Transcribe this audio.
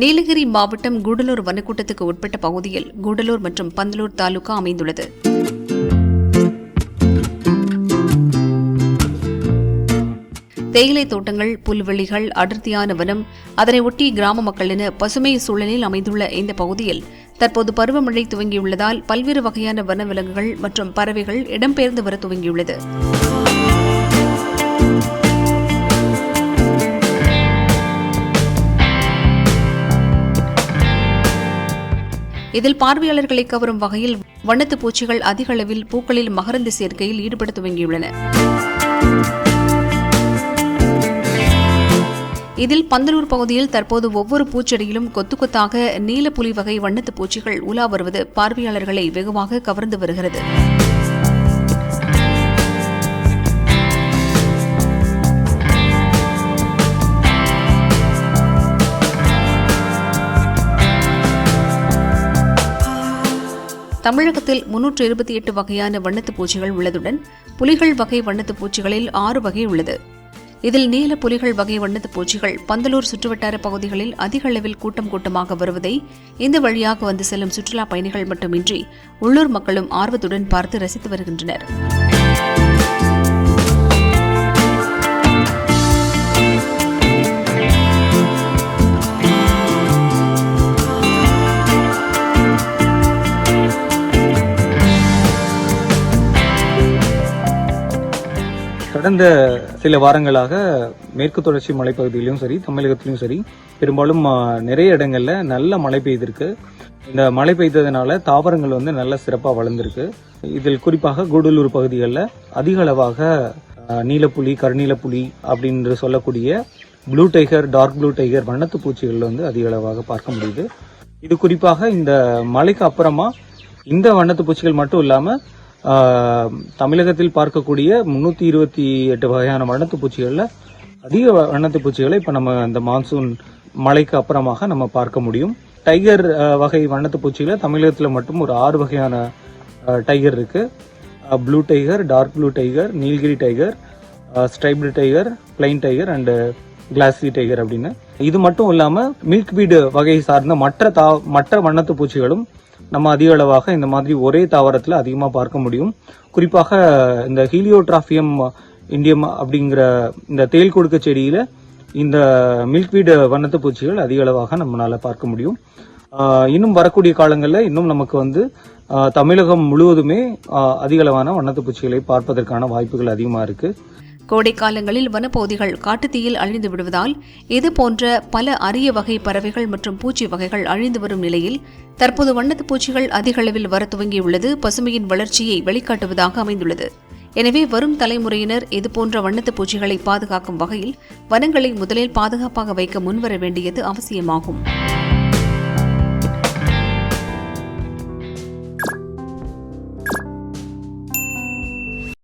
நீலகிரி மாவட்டம் கூடலூர் வனக்கூட்டத்துக்கு உட்பட்ட பகுதியில் கூடலூர் மற்றும் பந்தலூர் தாலுகா அமைந்துள்ளது. தேயிலை தோட்டங்கள் புல்வெளிகள் அடர்த்தியான வனம் அதனை ஒட்டி கிராம மக்கள் என பசுமை சூழலில் அமைந்துள்ள இந்த பகுதியில் தற்போது பருவமழை துவங்கியுள்ளதால் பல்வேறு வகையான வனவிலங்குகள் மற்றும் பறவைகள் இடம்பெயர்ந்து வர துவங்கியுள்ளது. இதில் பார்வையாளர்களை கவரும் வகையில் வண்ணத்து பூச்சிகள் அதிக அளவில் பூக்களில் மகரந்து சேர்க்கையில் ஈடுபட துவங்கியுள்ளன இதில் பந்தலூர் பகுதியில் தற்போது ஒவ்வொரு பூச்செடியிலும் கொத்து கொத்தாக நீலப்புலி வகை வண்ணத்து பூச்சிகள் உலா வருவது பார்வையாளர்களை வெகுவாக கவர்ந்து வருகிறது. தமிழகத்தில் முன்னூற்று இருபத்தி எட்டு வகையான வண்ணத்து பூச்சிகள் உள்ளதுடன் புலிகள் வகை வண்ணத்து பூச்சிகளில் ஆறு வகை உள்ளது. இதில் நீல புலிகள் வகை வண்ணத்து பூச்சிகள் பந்தலூர் சுற்றுவட்டார பகுதிகளில் அதிக அளவில் கூட்டம் கூட்டமாக வருவதை இந்த வழியாக வந்து செல்லும் சுற்றுலா பயணிகள் மட்டுமின்றி உள்ளூர் மக்களும் ஆர்வத்துடன் பார்த்து ரசித்து வருகின்றனர். கடந்த சில வாரங்களாக மேற்கு தொடர்ச்சி மலைப்பகுதியிலும் சரி தமிழகத்திலும் சரி பெரும்பாலும் நிறைய இடங்கள்ல நல்ல மழை பெய்திருக்கு. இந்த மழை பெய்ததுனால தாவரங்கள் வந்து நல்ல சிறப்பாக வளர்ந்துருக்கு. இதில் குறிப்பாக கூடலூர் பகுதிகளில் அதிக அளவாக நீலப்புலி கருநீலப்புலி அப்படின்னு சொல்லக்கூடிய blue tiger dark blue tiger வண்ணத்து பூச்சிகள் வந்து அதிக அளவாக பார்க்க முடியுது. இது குறிப்பாக இந்த மழைக்கு அப்புறமா இந்த வண்ணத்து பூச்சிகள் மட்டும் இல்லாமல் தமிழகத்தில் பார்க்கக்கூடிய முன்னூற்றி இருபத்தி எட்டு வகையான வண்ணத்து பூச்சிகளில் அதிக வண்ணத்து பூச்சிகளை இப்போ நம்ம இந்த மான்சூன் மழைக்கு அப்புறமாக நம்ம பார்க்க முடியும். டைகர் வகை வண்ணத்து பூச்சிகளை தமிழகத்தில் மட்டும் ஒரு ஆறு வகையான டைகர் இருக்குது blue tiger dark blue tiger Nilgiri tiger striped tiger plain tiger and glassy tiger அப்படின்னு. இது மட்டும் இல்லாமல் மில்க் பீடு வகை சார்ந்த மற்ற தா மற்ற வண்ணத்து பூச்சிகளும் நம்ம அதிக அளவாக இந்த மாதிரி ஒரே தாவரத்தில் அதிகமாக பார்க்க முடியும். குறிப்பாக இந்த ஹீலியோட்ராஃபியம் இண்டியம் அப்படிங்கிற இந்த தேல் கொடுக்க செடியில் இந்த மில்க்வீடு வண்ணத்து பூச்சிகள் அதிக அளவாக நம்மளால பார்க்க முடியும். இன்னும் வரக்கூடிய காலங்களில் இன்னும் நமக்கு வந்து தமிழகம் முழுவதுமே அதிகளவான வண்ணத்து பூச்சிகளை பார்ப்பதற்கான வாய்ப்புகள் அதிகமாக இருக்குது கோடைக்காலங்களில் வனப்பகுதிகள் காட்டுத்தீயில் அழிந்து விடுவதால் இதுபோன்ற பல அரிய வகை பறவைகள் மற்றும் பூச்சி வகைகள் அழிந்து வரும் நிலையில் தற்போது வண்ணத்து பூச்சிகள் அதிக அளவில் வர துவங்கியுள்ளது. பசுமையின் வளர்ச்சியை வெளிக்காட்டுவதாக அமைந்துள்ளது. எனவே வரும் தலைமுறையினர் இதுபோன்ற வண்ணத்து பூச்சிகளை பாதுகாக்கும் வகையில் வனங்களை முதலில் பாதுகாப்பாக வைக்க முன்வர வேண்டியது அவசியமாகும்.